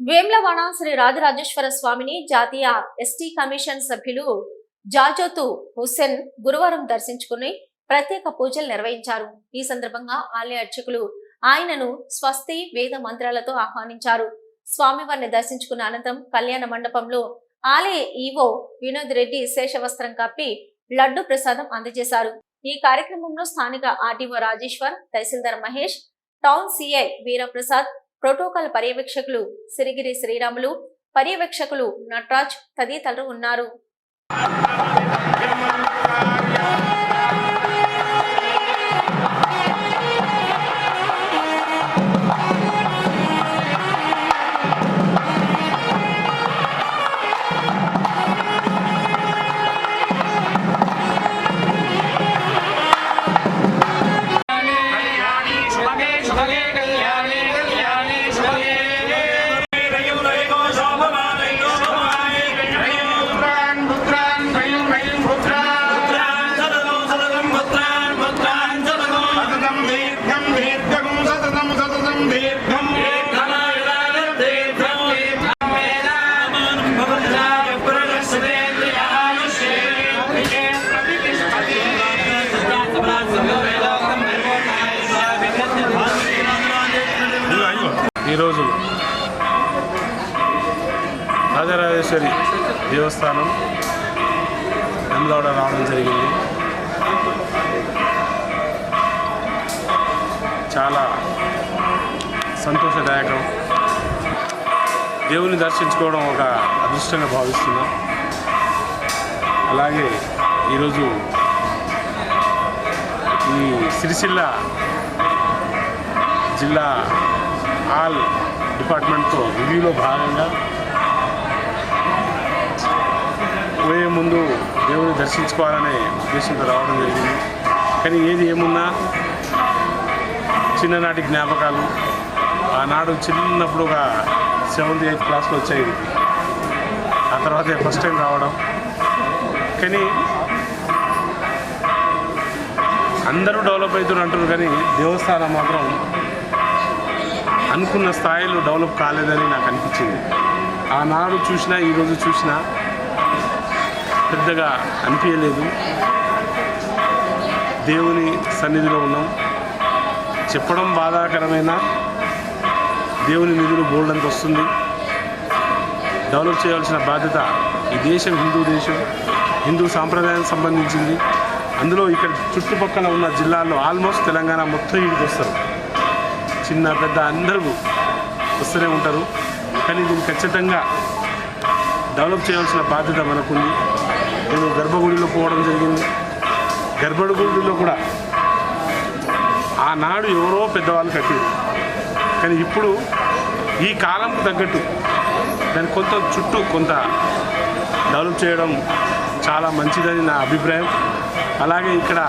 వేమ్లవాడ శ్రీ రాజరాజేశ్వర స్వామిని జాతీయ ST commission సభ్యులు జాజోతు హుస్సేన్ గురువారం దర్శించుకుని ప్రత్యేక పూజలు నిర్వహించారు. ఈ సందర్భంగా ఆలయ అర్చకులు ఆయనను స్వస్తి వేద మంత్రాలతో ఆహ్వానించారు. స్వామివారిని దర్శించుకున్న అనంతరం కళ్యాణ మండపంలో ఆలయ ఈవో వినోద్ రెడ్డి శేషవస్త్రం కప్పి లడ్డు ప్రసాదం అందజేశారు. ఈ కార్యక్రమంలో స్థానిక RTO Rajeshwar tahsildar Mahesh town CI Veeraprasad protocol పర్యవేక్షకులు Sirigiri Sriramulu పర్యవేక్షకులు నటరాజ్ తదితరులు ఉన్నారు. రాజరాజేశ్వరి దేవస్థానం వెమ్లవాడ రావడం జరిగింది. చాలా సంతోషదాయకం. దేవుని దర్శించుకోవడం ఒక అదృష్టంగా భావిస్తున్నాం. అలాగే ఈరోజు ఈ సిరిసిల్ల జిల్లా ఆల్ డిపార్ట్మెంట్తో రివ్యూలో భాగంగా పోయే ముందు దేవుని దర్శించుకోవాలనే ఉద్దేశంతో రావడం జరిగింది. కానీ ఏది ఏమున్నా చిన్ననాటి జ్ఞాపకాలు. ఆనాడు చిన్నప్పుడు ఒక సెవెంత్ ఎయిత్ క్లాస్లో వచ్చాయి. ఆ తర్వాత ఫస్ట్ టైం రావడం. కానీ అందరూ డెవలప్ అవుతున్నారు అంటారు కానీ దేవస్థానం మాత్రం అనుకున్న స్థాయిలో డెవలప్ కాలేదని నాకు అనిపించింది. ఆనాడు చూసినా ఈరోజు చూసినా పెద్దగా అనిపించలేదు. దేవుని సన్నిధిలో ఉన్నాం. చెప్పడం బాధాకరమైన దేవుని నిధులు బోల్డంత వస్తుంది. డెవలప్ చేయాల్సిన బాధ్యత ఈ దేశం హిందూ దేశం హిందూ సాంప్రదాయానికి సంబంధించింది. అందులో ఇక్కడ చుట్టుపక్కల ఉన్న జిల్లాల్లో ఆల్మోస్ట్ తెలంగాణ మొత్తం ఇంటికి వస్తారు. చిన్న పెద్ద అందరూ వస్తూనే ఉంటారు. కానీ దీన్ని ఖచ్చితంగా డెవలప్ చేయాల్సిన బాధ్యత మనకుంది. నేను గర్భగుడిలో పోవడం జరిగింది. గర్భగుడిలో కూడా ఆనాడు ఎవరో పెద్దవాళ్ళు కట్టేది కానీ ఇప్పుడు ఈ కాలంకు తగ్గట్టు దాని కొంత చుట్టూ కొంత డెవలప్ చేయడం చాలా మంచిదని నా అభిప్రాయం. అలాగే ఇక్కడ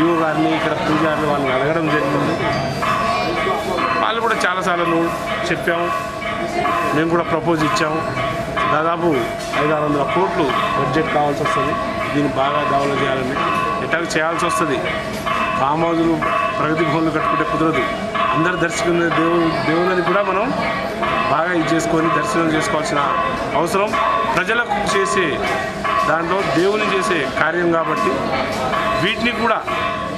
ఈవో గారిని ఇక్కడ పూజారిని వాళ్ళని అడగడం జరిగింది. వాళ్ళు కూడా చాలాసార్లు చెప్పాము మేము కూడా ప్రపోజ్ ఇచ్చాము. దాదాపు ఐదు ఆరు వందల కోట్లు బడ్జెట్ కావాల్సి వస్తుంది దీన్ని బాగా డెవలప్ చేయాలని ఎట్లా చేయాల్సి వస్తుంది ఫామ్ హౌజులు ప్రగతి భవన్లు కట్టుకుంటే కుదరదు. అందరు దర్శకున్న దేవుడు దేవుళ్ళని కూడా మనం బాగా ఇది చేసుకొని దర్శనం చేసుకోవాల్సిన అవసరం ప్రజలకు చేసే దాంట్లో దేవుని చేసే కార్యం కాబట్టి వీటిని కూడా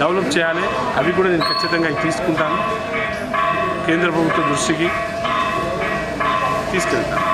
డెవలప్ చేయాలి. అవి కూడా నేను ఖచ్చితంగా తీసుకుంటాను. కేంద్ర ప్రభుత్వ దృష్టికి తీసుకెళ్తాను.